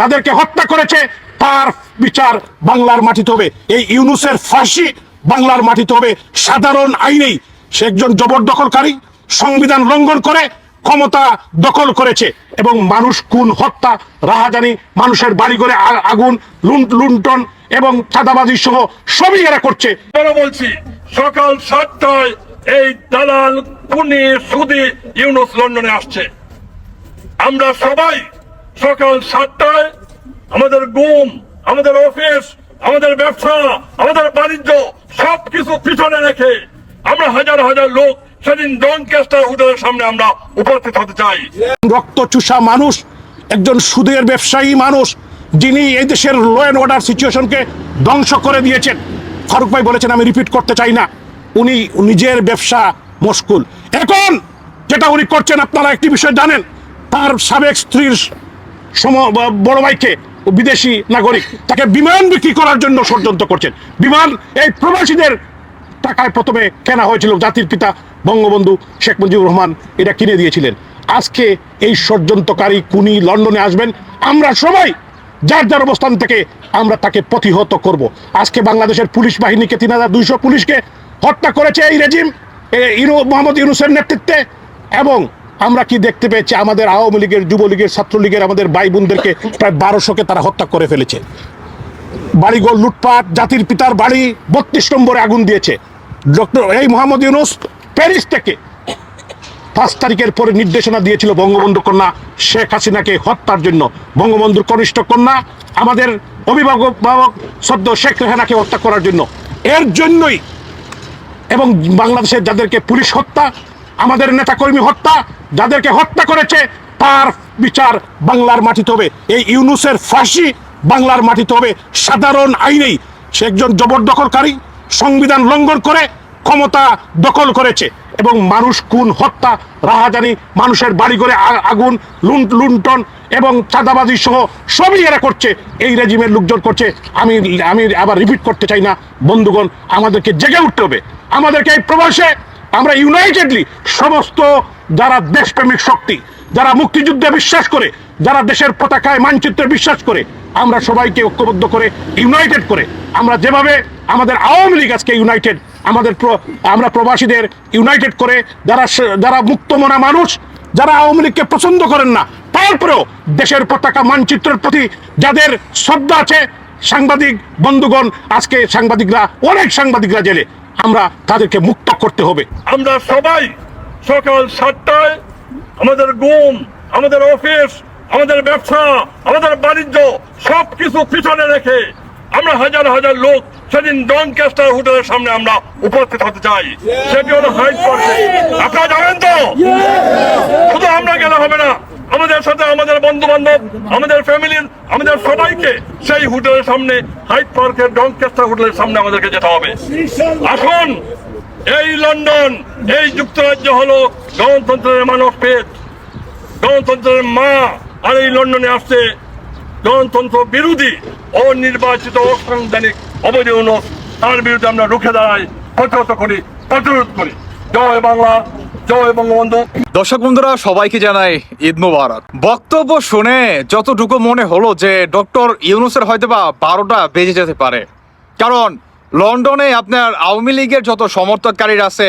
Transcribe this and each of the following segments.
যাদেরকে হত্যা করেছে, তার বিচার বাংলার মাটিতে হবে। এই ইউনুসের ফাঁসি বাংলার মাটিতে হবে। সাধারণ আইনেই সে একজন জবরদখলকারী, সংবিধান লঙ্ঘন করে, ক্ষমতা দখল করেছে। এবং মানুষ খুন, হত্যা, রাহাজানি, মানুষের বাড়ি করে আগুন লুণ্ঠন এবং চাঁদাবাজি সহ সবই এরা করছে। বলছি, সকাল সাতটায় এই দালাল খুনি সুদি ইউনুস লন্ডনে আসছে। আমরা সবাই সকাল সাতটায় আমাদের গুম আমাদের অফিস, আমাদের ব্যবসা, আমাদের বাণিজ্য, সবকিছু পিছনে রেখে আমরা হাজার হাজার লোক সেদিন ডনকেস্টার হোটেলের সামনে আমরা উপস্থিত হতে চাই। রক্ত চুষা মানুষ, একজন সুদের ব্যবসায়ী মানুষ, যিনি এই দেশের ল অ্যান্ড অর্ডার সিচুয়েশনকে ধ্বংস করে দিয়েছেন। ফারুক ভাই বলেছেন, আমি রিপিট করতে চাই না। উনি নিজের ব্যবসা মশকুল এখন যেটা উনি করছেন, আপনারা একটি বিষয় জানেন, তার সাবেক স্ত্রীর সম বড় ভাইকে বিদেশি নাগরিক, তাকে বিমান বিক্রি করার জন্য ষড়যন্ত্র করছেন। বিমান, এই প্রবাসীদের টাকায় প্রথমে কেনা হয়েছিল জাতির পিতা বঙ্গবন্ধু শেখ মুজিবুর রহমান, এটা কিনে দিয়েছিলেন। আজকে এই ষড়যন্ত্রকারী কুনি লন্ডনে আসবেন। আমরা সবাই যার যার অবস্থান থেকে আমরা তাকে প্রতিহত করব। আজকে বাংলাদেশের পুলিশ বাহিনীকে, তিন হাজার দুইশো পুলিশকে হত্যা করেছে এই রেজিম মোহাম্মদ ইউনুসের নেতৃত্বে এবং আমরা কি দেখতে পেয়েছি? আমাদের আওয়ামী লীগের, যুবলীগের, ছাত্রলীগের, আমাদের ভাই বোনদেরকে প্রায় বারোশোকে তারা হত্যা করে ফেলেছে। বাড়িঘর লুটপাট, জাতির পিতার বাড়ি বত্রিশ নম্বরে আগুন দিয়েছে। ডক্টর এই মোহাম্মদ ইউনুস প্যারিস থেকে পাঁচ তারিখের পরে নির্দেশনা দিয়েছিল বঙ্গবন্ধু কন্যা শেখ হাসিনাকে হত্যার জন্য। বঙ্গবন্ধুর কনিষ্ঠ কন্যা, আমাদের অভিভাবক সদ্য শেখ রেহানাকে হত্যা করার জন্য। এর জন্যই এবং বাংলাদেশের যাদেরকে পুলিশ হত্যা আমাদের নেতাকর্মী হত্যা, যাদেরকে হত্যা করেছে, তার বিচার বাংলার মাটিতে হবে। এই ইউনুসের ফাঁসি বাংলার মাটিতে হবে। সাধারণ আইনেই সে একজন জবরদখলকারী, সংবিধান লঙ্ঘন করে ক্ষমতা দখল করেছে। এবং মানুষ খুন, হত্যা, রাহাজানি, মানুষের বাড়ি করে আগুন লুণ্ঠ- লুণ্ঠন এবং চাঁদাবাজি সহ সবই এরা করছে। এই রেজিমের লোকজন করছে। আমি আমি আবার রিপিট করতে চাই না। বন্ধুগণ, আমাদেরকে জেগে উঠতে হবে। আমাদেরকে এই প্রবাসে আমরা ইউনাইটেডলি সমস্ত যারা দেশপ্রেমিক শক্তি, যারা মুক্তিযুদ্ধে বিশ্বাস করে, যারা দেশের পতাকায় মানচিত্রে বিশ্বাস করে, আমরা সবাইকে ঐক্যবদ্ধ করে ইউনাইটেড করে, আমরা যেভাবে আমাদের আওয়ামী লীগ আজকে ইউনাইটেড আমাদের আমরা প্রবাসীদের ইউনাইটেড করে, যারা যারা মুক্তমনা মানুষ, যারা আওয়ামী লীগকে পছন্দ করেন না, তারপরেও দেশের পতাকা মানচিত্রের প্রতি যাদের শ্রদ্ধা আছে, সাংবাদিক বন্ধুগণ, আজকে সাংবাদিকরা, অনেক সাংবাদিকরা জেলে। আমরা তাদেরকে মুক্ত করতে হবে। আমরা সবাই সকাল সাতটায় আমাদের গুম আমাদের অফিস আমাদের ব্যবসা আমাদের বাণিজ্য সবকিছু পিছনে রেখে আমরা হাজার হাজার লোক সেদিন ডন ক্যাস্টার হোটেলের সামনে আমরা উপস্থিত হতে চাই। সেটি হলো হাইট পার্কে আপনারা জানেন তো? শুধু আমরা গেলে হবে না আমাদের সাথে আমাদের বন্ধু বান্ধব আমাদের ফ্যামিলির আমাদের সবাইকে সেই হোটেলের সামনে হাইট পার্কের ডনকেস্টার হোটেলের সামনে আমাদেরকে যেতে হবে। আসুন, এই লন্ডন, এই যুক্তরাজ্য হলো গণতন্ত্রের মানব পেট। গণতন্ত্রের মা আর এই লন্ডনে আসছে গণতন্ত্র বিরোধী, অনির্বাচিত, অসাংবিধানিক, অবৈধ তার বিরুদ্ধে আমরা রুখে দাঁড়াই, প্রতিহত করি, প্রতিরোধ করি। জয় বাংলা দর্শক বন্ধুরা, সবাইকে জানাই ঈদ মুবারক। বক্তব্য শুনে যতটুকু মনে হলো যে ডক্টর ইউনুসের হয়তো বা বারোটা বেজে যেতে পারে। কারণ লন্ডনে আপনার আওয়ামী লীগের যত সমর্থককারীরা আছে,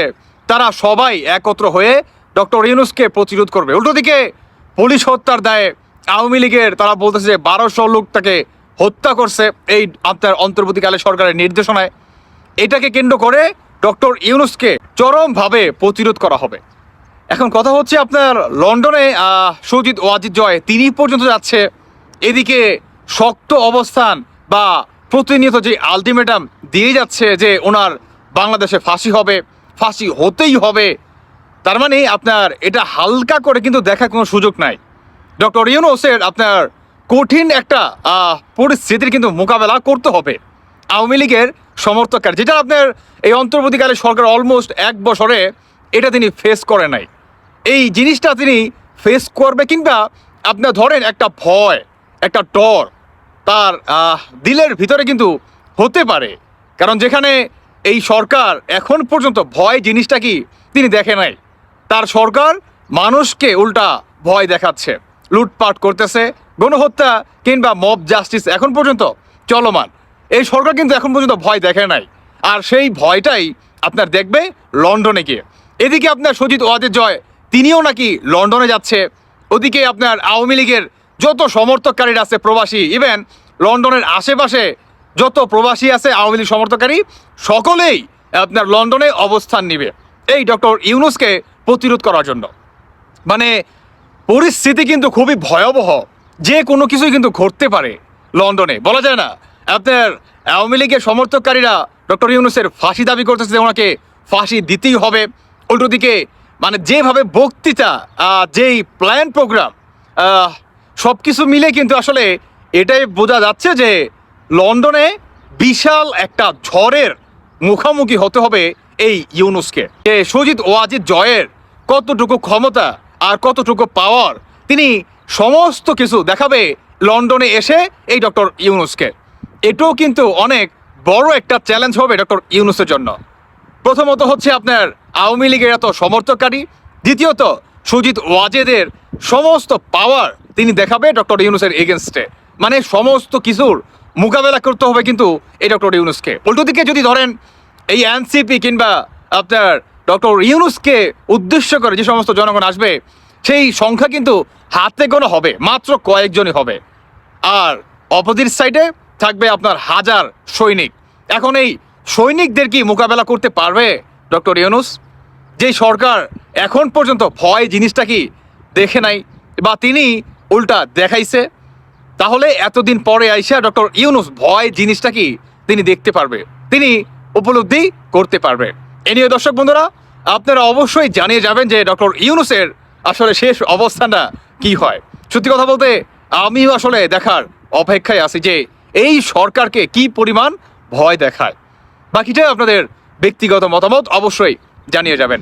তারা সবাই একত্র হয়ে ডক্টর ইউনুসকে প্রতিরোধ করবে। উল্টো দিকে পুলিশ হত্যার দায়ে আওয়ামী লীগের তারা বলতেছে যে বারোশো লোক তাকে হত্যা করছে এই আপনার অন্তর্বর্তীকালে সরকারের নির্দেশনায়। এটাকে কেন্দ্র করে ডক্টর ইউনুসকে চরমভাবে প্রতিরোধ করা হবে। এখন কথা হচ্ছে আপনার লন্ডনে সুজিত ওয়াজিদ জয়, তিনি পর্যন্ত যাচ্ছে। এদিকে শক্ত অবস্থান বা প্রতিনিয়ত যে আলটিমেটাম দিয়ে যাচ্ছে যে ওনার বাংলাদেশে ফাঁসি হবে, ফাঁসি হতেই হবে, তার মানে আপনার এটা হালকা করে কিন্তু দেখার কোনো সুযোগ নাই। ডক্টর ইউনুসের আপনার কঠিন একটা পরিস্থিতির কিন্তু মোকাবেলা করতে হবে। আওয়ামী লীগের সমর্থককার, যেটা আপনার এই অন্তর্বর্তীকালে সরকার অলমোস্ট এক বছরে এটা তিনি ফেস করে নাই। এই জিনিসটা তিনি ফেস করবে কিংবা আপনার ধরেন একটা ভয়, একটা ডর তার দিলের ভিতরে কিন্তু হতে পারে। কারণ যেখানে এই সরকার এখন পর্যন্ত ভয় জিনিসটা কি তিনি দেখে নাই। তার সরকার মানুষকে উল্টা ভয় দেখাচ্ছে, লুটপাট করতেছে, গণহত্যা কিংবা মব জাস্টিস এখন পর্যন্ত চলমান। এই সরকার কিন্তু এখন পর্যন্ত ভয় দেখে নাই। আর সেই ভয়টাই আপনার দেখবে লন্ডনে গিয়ে। এদিকে আপনার সজিত ওয়াদের জয়, তিনিও নাকি লন্ডনে যাচ্ছে। ওদিকে আপনার আওয়ামী লীগের যত সমর্থককারীরা আছে প্রবাসী ইভেন লন্ডনের আশেপাশে যত প্রবাসী আছে আওয়ামী লীগ সমর্থককারী, সকলেই আপনার লন্ডনে অবস্থান নিবে। এই ডক্টর ইউনুসকে প্রতিরোধ করার জন্য। মানে পরিস্থিতি কিন্তু খুবই ভয়াবহ। যে কোনো কিছুই কিন্তু ঘটতে পারে লন্ডনে। বলা যায় না আপনার আওয়ামী লীগের সমর্থককারীরা ডক্টর ইউনুসের ফাঁসি দাবি করতেছে যে ওনাকে ফাঁসি দিতেই হবে। উল্টো দিকে মানে যেভাবে বক্তৃতা যেই প্ল্যান প্রোগ্রাম সব কিছু মিলে কিন্তু আসলে এটাই বোঝা যাচ্ছে যে লন্ডনে বিশাল একটা ঝড়ের মুখোমুখি হতে হবে এই ইউনুসকে। যে সজিত ওয়াজিদ জয়ের কতটুকু ক্ষমতা আর কতটুকু পাওয়ার তিনি সমস্ত কিছু দেখাবে লন্ডনে এসে এই ডক্টর ইউনুসকে। এটাও কিন্তু অনেক বড় একটা চ্যালেঞ্জ হবে ডক্টর ইউনুসের জন্য। প্রথমত হচ্ছে আপনার আওয়ামী লীগের এত সমর্থককারী, দ্বিতীয়ত সুজিত ওয়াজেদের সমস্ত পাওয়ার তিনি দেখাবে ডক্টর ইউনুসের এগেনস্টে মানে সমস্ত কিছুর মোকাবেলা করতে হবে কিন্তু এই ডক্টর ইউনুসকে। উল্টো দিকে যদি ধরেন, এই এনসিপি কিংবা আপনার ডক্টর ইউনুসকে উদ্দেশ্য করে যে সমস্ত জনগণ আসবে, সেই সংখ্যা কিন্তু হাতে গোনা হবে, মাত্র কয়েকজনই হবে। আর অপোজিট সাইডে থাকবে আপনার হাজার সৈনিক। এখন এই সৈনিকদের কি মোকাবেলা করতে পারবে? ডক্টর ইউনুস, যে সরকার এখন পর্যন্ত ভয় জিনিসটা কি দেখে নাই বা তিনি উল্টা দেখাইছে, তাহলে এতদিন পরে আইসা ডক্টর ইউনুস ভয় জিনিসটা কি তিনি দেখতে পারবে? তিনি উপলব্ধি করতে পারবে। এ নিয়ে দর্শক বন্ধুরা, আপনারা অবশ্যই জানিয়ে যাবেন যে ডক্টর ইউনুসের আসলে শেষ অবস্থানটা কি হয়। সত্যি কথা বলতে, আমিও আসলে দেখার অপেক্ষায় আছি যে এই সরকারকে কি পরিমাণ ভয় দেখায়? বাকিটাই আপনাদের ব্যক্তিগত মতামত অবশ্যই জানিয়ে যাবেন।